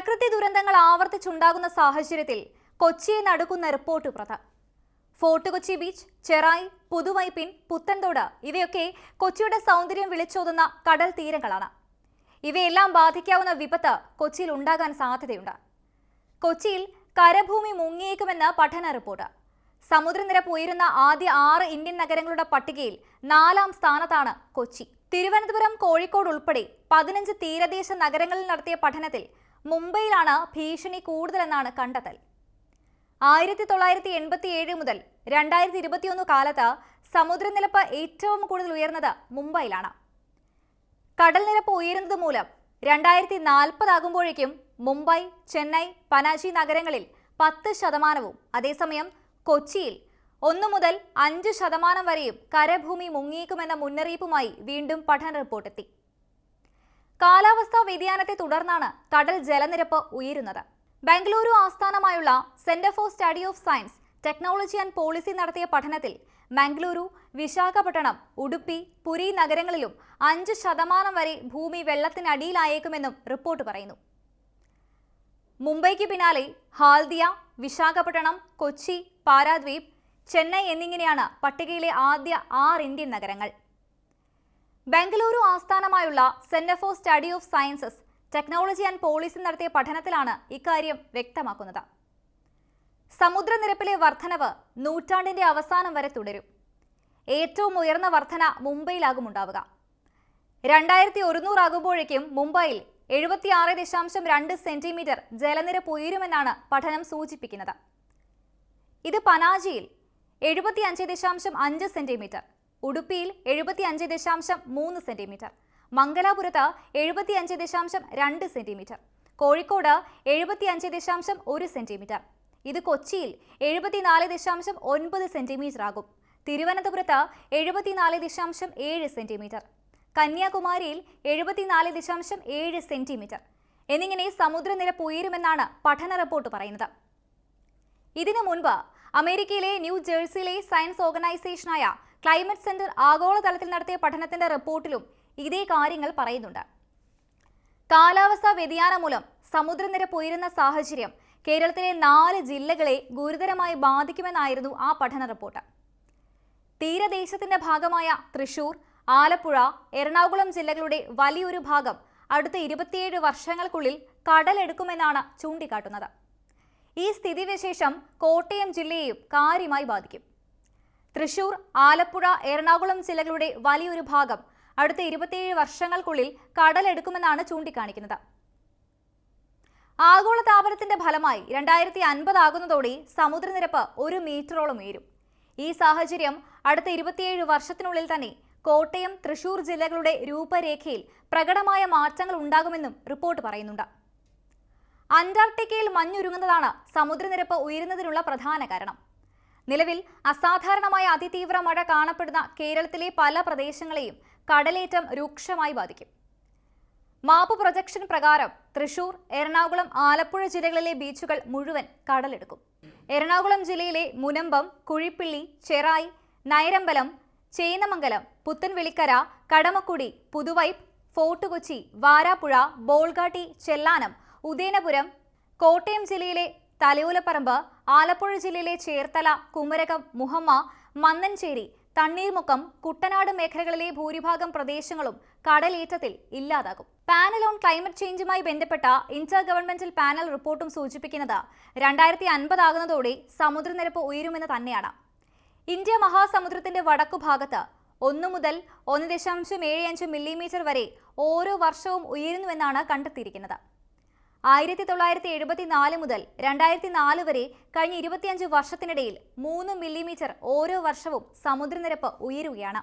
പ്രകൃതി ദുരന്തങ്ങൾ ആവർത്തിച്ചുണ്ടാകുന്ന സാഹചര്യത്തിൽ കൊച്ചിയെ നടക്കുന്ന റിപ്പോർട്ട് പ്രഥ. ഫോർട്ട് കൊച്ചി ബീച്ച് ചെറായി പുതുവൈപ്പിൻ പുത്തൻതോട് ഇവയൊക്കെ കൊച്ചിയുടെ സൗന്ദര്യം വിളിച്ചോതുന്ന കടൽ തീരങ്ങളാണ്. ഇവയെല്ലാം ബാധിക്കാവുന്ന വിപത്ത് കൊച്ചിയിൽ ഉണ്ടാകാൻ സാധ്യതയുണ്ട്. കൊച്ചിയിൽ കരഭൂമി മുങ്ങിയേക്കുമെന്ന് പഠന റിപ്പോർട്ട്. സമുദ്രനിരപ്പ് ഉയരുന്ന ആദ്യ ആറ് ഇന്ത്യൻ നഗരങ്ങളുടെ പട്ടികയിൽ നാലാം സ്ഥാനത്താണ് കൊച്ചി. തിരുവനന്തപുരം കോഴിക്കോട് ഉൾപ്പെടെ പതിനഞ്ച് തീരദേശ നഗരങ്ങളിൽ നടത്തിയ പഠനത്തിൽ മുംബൈയിലാണ് ഭീഷണി കൂടുതലെന്നാണ് കണ്ടെത്തൽ. ആയിരത്തി തൊള്ളായിരത്തി എൺപത്തി ഏഴ് മുതൽ രണ്ടായിരത്തി ഇരുപത്തിയൊന്ന് കാലത്ത് സമുദ്രനിരപ്പ് ഏറ്റവും കൂടുതൽ ഉയർന്നത് മുംബൈയിലാണ്. കടൽ നിരപ്പ് ഉയരുന്നത് മൂലം രണ്ടായിരത്തി നാൽപ്പതാകുമ്പോഴേക്കും മുംബൈ ചെന്നൈ പനാജി നഗരങ്ങളിൽ പത്ത് ശതമാനവും അതേസമയം കൊച്ചിയിൽ ഒന്നു മുതൽ അഞ്ച് ശതമാനം വരെയും കരഭൂമി മുങ്ങിയേക്കുമെന്ന മുന്നറിയിപ്പുമായി വീണ്ടും പഠന റിപ്പോർട്ടെത്തി. കാലാവസ്ഥാ വ്യതിയാനത്തെ തുടർന്നാണ് കടൽ ജലനിരപ്പ് ഉയരുന്നത്. ബംഗളൂരു ആസ്ഥാനമായുള്ള Centre for Study of Science Technology and Policy നടത്തിയ പഠനത്തിൽ മംഗളൂരു വിശാഖപട്ടണം ഉടുപ്പി പുരി നഗരങ്ങളിലും അഞ്ച് ശതമാനം വരെ ഭൂമി വെള്ളത്തിനടിയിലായേക്കുമെന്നും റിപ്പോർട്ട് പറയുന്നു. മുംബൈക്ക് പിന്നാലെ ഹാൽദിയ വിശാഖപട്ടണം കൊച്ചി പാരാദ്വീപ് ചെന്നൈ എന്നിങ്ങനെയാണ് പട്ടികയിലെ ആദ്യ ആറ് ഇന്ത്യൻ നഗരങ്ങൾ. ബംഗളൂരു ആസ്ഥാനമായുള്ള Centre for Study of Sciences Technology and Policy നടത്തിയ പഠനത്തിലാണ് ഇക്കാര്യം വ്യക്തമാക്കുന്നത്. സമുദ്രനിരപ്പിലെ വർധനവ് നൂറ്റാണ്ടിന്റെ അവസാനം വരെ തുടരും. ഏറ്റവും ഉയർന്ന വർധന മുംബൈയിലാകും ഉണ്ടാവുക രണ്ടായിരത്തി ഒരുന്നൂറാകുമ്പോഴേക്കും മുംബൈയിൽ എഴുപത്തിയാറ് ദശാംശം രണ്ട് സെന്റിമീറ്റർ ജലനിരപ്പ് ഉയരുമെന്നാണ് പഠനം സൂചിപ്പിക്കുന്നത്. ഇത് പനാജിയിൽ എഴുപത്തിയഞ്ച് ദശാംശം അഞ്ച് സെന്റിമീറ്റർ ഉടുപ്പിയിൽ എഴുപത്തിയഞ്ച് ദശാംശം മൂന്ന് സെന്റിമീറ്റർ മംഗലാപുരത്ത് എഴുപത്തിയഞ്ച് ദശാംശം രണ്ട് സെന്റിമീറ്റർ കോഴിക്കോട് എഴുപത്തിയഞ്ച് ദശാംശം ഒരു സെന്റിമീറ്റർ. ഇത് കൊച്ചിയിൽ എഴുപത്തിനാല് ദശാംശം ഒൻപത് സെന്റിമീറ്റർ ആകും. തിരുവനന്തപുരത്ത് എഴുപത്തിനാല് ദശാംശം ഏഴ് സെന്റിമീറ്റർ കന്യാകുമാരിയിൽ എഴുപത്തിനാല് ദശാംശം ഏഴ് സെന്റിമീറ്റർ. എന്നിങ്ങനെ സമുദ്രനിരപ്പ് ഉയരുമെന്നാണ് പഠന റിപ്പോർട്ട് പറയുന്നത്. ഇതിനു മുൻപ് അമേരിക്കയിലെ ന്യൂ ജേഴ്സിയിലെ സയൻസ് ഓർഗനൈസേഷനായ ക്ലൈമറ്റ് സെന്റർ ആഗോളതലത്തിൽ നടത്തിയ പഠനത്തിന്റെ റിപ്പോർട്ടിലും ഇതേ കാര്യങ്ങൾ പറയുന്നുണ്ട്. കാലാവസ്ഥാ വ്യതിയാനം മൂലം സമുദ്രനിരപ്പ് ഉയരുന്ന സാഹചര്യം കേരളത്തിലെ നാല് ജില്ലകളെ ഗുരുതരമായി ബാധിക്കുമെന്നായിരുന്നു ആ പഠന റിപ്പോർട്ട്. തീരദേശത്തിന്റെ ഭാഗമായ തൃശൂർ ആലപ്പുഴ എറണാകുളം ജില്ലകളുടെ വലിയൊരു ഭാഗം അടുത്ത ഇരുപത്തിയേഴ് വർഷങ്ങൾക്കുള്ളിൽ കടലെടുക്കുമെന്നാണ് ചൂണ്ടിക്കാട്ടുന്നത്. ഈ സ്ഥിതിവിശേഷം കോട്ടയം ജില്ലയെയും കാര്യമായി ബാധിക്കും. തൃശൂർ ആലപ്പുഴ എറണാകുളം ജില്ലകളുടെ വലിയൊരു ഭാഗം അടുത്ത ഇരുപത്തിയേഴ് വർഷങ്ങൾക്കുള്ളിൽ കടലെടുക്കുമെന്നാണ് ചൂണ്ടിക്കാണിക്കുന്നത്. ആഗോളതാപനത്തിന്റെ ഫലമായി രണ്ടായിരത്തി അൻപതാകുന്നതോടെ സമുദ്രനിരപ്പ് ഒരു മീറ്ററോളം ഉയരും. ഈ സാഹചര്യം അടുത്ത ഇരുപത്തിയേഴ് വർഷത്തിനുള്ളിൽ തന്നെ കോട്ടയം തൃശൂർ ജില്ലകളുടെ രൂപരേഖയിൽ പ്രകടമായ മാറ്റങ്ങൾ ഉണ്ടാകുമെന്നും റിപ്പോർട്ട് പറയുന്നുണ്ട്. അന്റാർട്ടിക്കയിൽ മഞ്ഞുരുങ്ങുന്നതാണ് സമുദ്രനിരപ്പ് ഉയരുന്നതിനുള്ള പ്രധാന കാരണം. നിലവിൽ അസാധാരണമായ അതിതീവ്ര മഴ കാണപ്പെടുന്ന കേരളത്തിലെ പല പ്രദേശങ്ങളെയും കടലേറ്റം രൂക്ഷമായി ബാധിക്കും. മാപ്പ് പ്രൊജക്ഷൻ പ്രകാരം തൃശൂർ എറണാകുളം ആലപ്പുഴ ജില്ലകളിലെ ബീച്ചുകൾ മുഴുവൻ കടലെടുക്കും. എറണാകുളം ജില്ലയിലെ മുനമ്പം കുഴിപ്പിള്ളി ചെറായി നയരമ്പലം ചേന്നമംഗലം പുത്തൻവെളിക്കര കടമക്കുടി പുതുവൈപ്പ് ഫോർട്ട് കൊച്ചി വാരാപ്പുഴ ബോൾഗാട്ടി ചെല്ലാനം ഉദയനപുരം കോട്ടയം ജില്ലയിലെ തലയോലപ്പറമ്പ് ആലപ്പുഴ ജില്ലയിലെ ചേർത്തല കുമരകം മുഹമ്മ മന്നൻചേരി തണ്ണീർമുക്കം കുട്ടനാട് മേഖലകളിലെ ഭൂരിഭാഗം പ്രദേശങ്ങളും കടലേറ്റത്തിൽ ഇല്ലാതാകും. പാനൽ ഓൺ ക്ലൈമറ്റ് ചേഞ്ചുമായി ബന്ധപ്പെട്ട ഇന്റർ ഗവൺമെന്റൽ പാനൽ റിപ്പോർട്ടും സൂചിപ്പിക്കുന്നത് രണ്ടായിരത്തി അൻപതാകുന്നതോടെ സമുദ്രനിരപ്പ് ഉയരുമെന്ന് തന്നെയാണ്. ഇന്ത്യ മഹാസമുദ്രത്തിന്റെ വടക്കുഭാഗത്ത് ഒന്നു മുതൽ ഒന്ന് ദശാംശം ഏഴ് അഞ്ച് മില്ലിമീറ്റർ വരെ ഓരോ വർഷവും ഉയരുന്നുവെന്നാണ് കണ്ടെത്തിയിരിക്കുന്നത്. ആയിരത്തി തൊള്ളായിരത്തി എഴുപത്തിനാല് മുതൽ രണ്ടായിരത്തി നാല് വരെ കഴിഞ്ഞ ഇരുപത്തിയഞ്ച് വർഷത്തിനിടയിൽ മൂന്ന് മില്ലിമീറ്റർ ഓരോ വർഷവും സമുദ്രനിരപ്പ് ഉയരുകയാണ്.